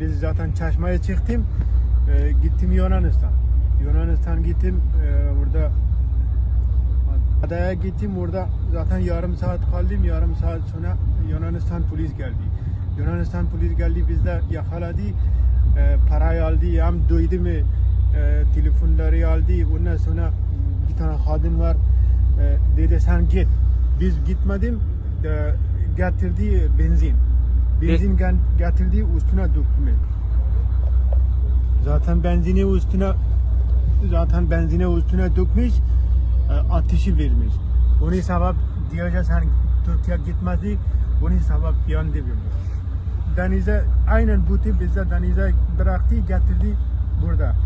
biz zaten Çeşme'ye çıktım. E, gittim Yunanistan. Yunanistan gittim. E, burada adaya gittim. Orada zaten yarım saat kaldım. Yarım saat sonra Yunanistan polis geldi. Yunanistan polis geldi bizde yakaladı. E, parayı aldı. Hem duydu mu e, telefonları aldı. Ondan sonra bir tane kadın var. E, dedi sen git. Biz gitmedim. E, getirdi benzin. Benzin gen- getirdi üstüne döktüm. Zaten benzini üstüne zaten benzine üstüne dökmüş e, ateşi vermiş. Onun sebep diyeceğiz sen Türkiye gitmedi. Onun sebep yandı vermiş. Denize aynen bu tip bize denize bıraktı getirdi burada.